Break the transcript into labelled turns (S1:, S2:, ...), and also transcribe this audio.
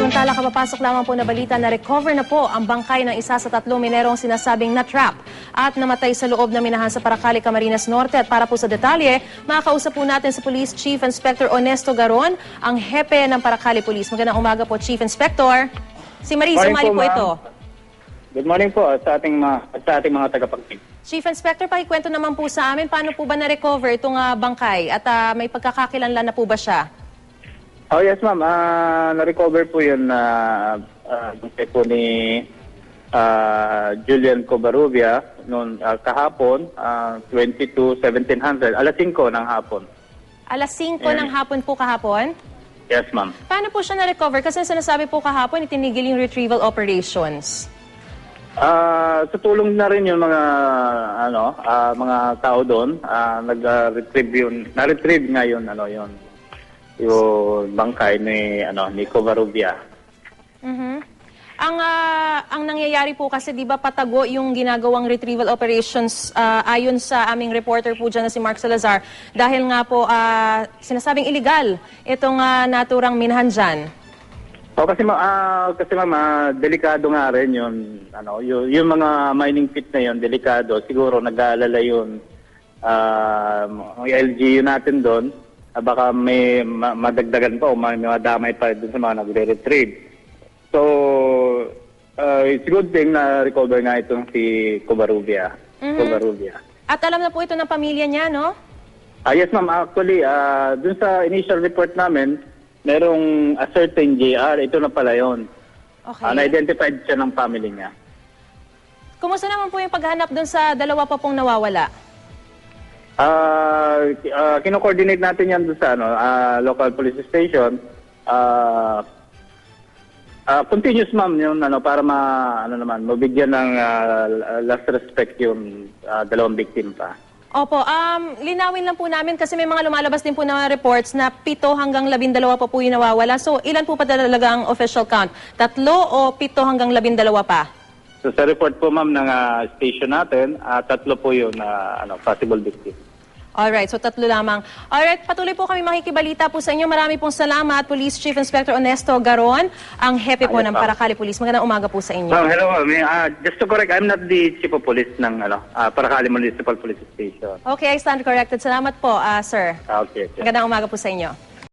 S1: Samantala, kapapasok lamang po na balita na recover na po ang bangkay ng isa sa tatlong minerong sinasabing na-trap at namatay sa loob ng minahan sa Paracali, Camarines Norte. At para po sa detalye, makakausap po natin si Police Chief Inspector Onesto Garon, ang hepe ng Paracali Police. Magandang umaga po, Chief Inspector. Si Marie,
S2: Morning
S1: sumali
S2: po,
S1: po
S2: ma'am.
S1: ito.
S2: Good morning po sa ating mga sa ating mga tagapagpig.
S1: Chief Inspector, pakikwento naman po sa amin, paano po ba na-recover itong ah, bangkay at ah, may pagkakakilanlan na po ba siya?
S2: Oh yes ma'am, Ah, na-recover po yun na uh, po ni ah, Julian Covarrubia noon ah, kahapon, ah, 22, 1700, alas 5 ng hapon.
S1: Alas 5
S2: Yeah.
S1: ng hapon po kahapon?
S2: Yes ma'am.
S1: Paano po siya na-recover? Kasi sinasabi po kahapon, itinigil yung retrieval operations.
S2: Ah, sa tulong na rin yung mga ano, ah, mga tao doon, ah, nag-retrieve yun, na-retrieve nga yun ano yun. Yung bangkay ni ano ni Covarrubia.
S1: Mhm. Ang ah, ang nangyayari po kasi 'di ba patago yung ginagawang retrieval operations ah, ayon sa aming reporter po dyan na si Mark Salazar dahil nga po ah, sinasabing illegal itong ah, naturang minhan dyan.
S2: O kasi ma ah, kasi ma'am, ah, delikado nga rin 'yun, ano, yung, yung mga mining pit na 'yon, delikado. Siguro nag-aalala 'yun ah LGU natin doon, baka may ma- madagdagan pa o may madamay pa doon sa mga nagre-retrieve. So, ah, it's good thing na recover nga itong si Covarrubia.
S1: Mhm.
S2: Covarrubia.
S1: At alam na po ito ng pamilya niya, no?
S2: Ah, yes ma'am, actually, ah dun sa initial report namin, merong a certain JR, ito na pala 'yon.
S1: Okay.
S2: Ah, na-identified siya ng family niya.
S1: Kumusta naman po yung paghanap dun sa dalawa pa pong nawawala?
S2: Ah, ki- ah, kino-coordinate natin 'yan doon sa ano, ah, local police station. Ah, ah, continuous ma'am yung ano para ma ano naman, mabigyan ng ah, last respect yung ah, dalawang victim pa.
S1: Opo, um, linawin lang po namin kasi may mga lumalabas din po na reports na pito hanggang labindalawa pa po yung nawawala. So, ilan po pa talaga ang official count? Tatlo o pito hanggang labindalawa pa?
S2: So sa report po ma'am ng ah, station natin, ah, tatlo po yun na ano, possible victim.
S1: Alright, so tatlo lamang. Alright, patuloy po kami makikibalita po sa inyo. Marami pong salamat, Police Chief Inspector Onesto Garon, ang hepe po
S2: Ayos
S1: ng
S2: pa.
S1: Paracali Police. Magandang umaga po sa inyo.
S2: Ma'am, hello ma'am. Ah, just to correct, I'm not the chief of police ng ano, ah, Paracali Municipal Police Station.
S1: Okay, I stand corrected. Salamat po, ah, sir.
S2: Ah, okay. okay.
S1: Magandang umaga po sa inyo.